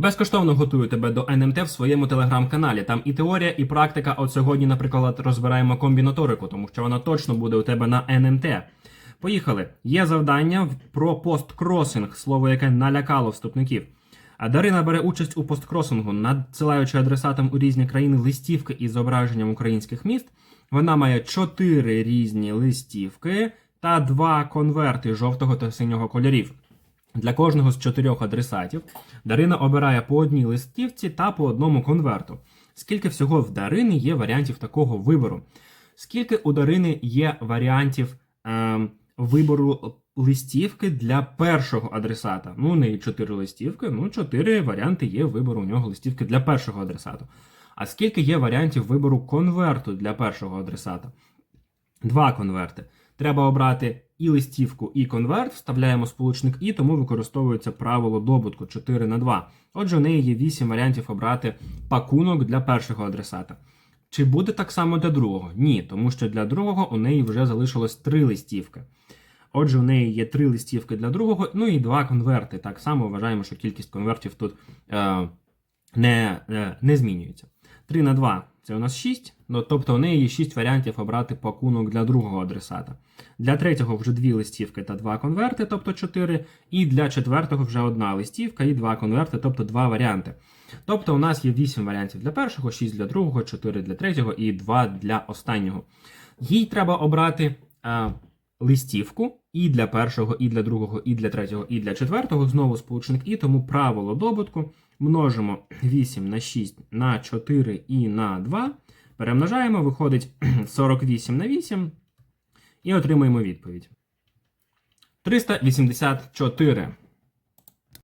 Безкоштовно готую тебе до НМТ в своєму телеграм-каналі. Там і теорія, і практика. От сьогодні, наприклад, розбираємо комбінаторику, тому що вона точно буде у тебе на НМТ. Поїхали. Є завдання про посткросинг, слово яке налякало вступників. А Дарина бере участь у посткросингу, надсилаючи адресатам у різні країни листівки із зображенням українських міст. Вона має чотири різні листівки та два конверти жовтого та синього кольорів. Для кожного з чотирьох адресатів Дарина обирає по одній листівці та по одному конверту. Скільки всього в Дарини є варіантів такого вибору? Скільки у Дарини є варіантів е, вибору листівки для першого адресата? Ну, у неї чотири листівки, ну, чотири варіанти є вибору у нього листівки для першого адресату. А скільки є варіантів вибору конверту для першого адресата? Два конверти. Треба обрати і листівку, і конверт, вставляємо сполучник і, тому використовується правило добутку 4 на 2. Отже, у неї є 8 варіантів обрати пакунок для першого адресата. Чи буде так само для другого? Ні, тому що для другого у неї вже залишилось 3 листівки. Отже, у неї є 3 листівки для другого, ну і 2 конверти. Так само вважаємо, що кількість конвертів тут е, не, е, не змінюється. 3 на 2 це у нас 6, ну, тобто у неї є 6 варіантів обрати пакунок для другого адресата. Для третього вже 2 листівки та 2 конверти, тобто 4. І для четвертого вже одна листівка і 2 конверти, тобто 2 варіанти. Тобто у нас є 8 варіантів для першого, 6 для другого, 4 для третього і 2 для останнього. Їй треба обрати е, листівку і для першого, і для другого, і для третього, і для четвертого. Знову сполучник і, тому правило добутку множимо 8 на 6 на 4 і на 2. Перемножаємо, виходить 48 на 8 і отримуємо відповідь. 384.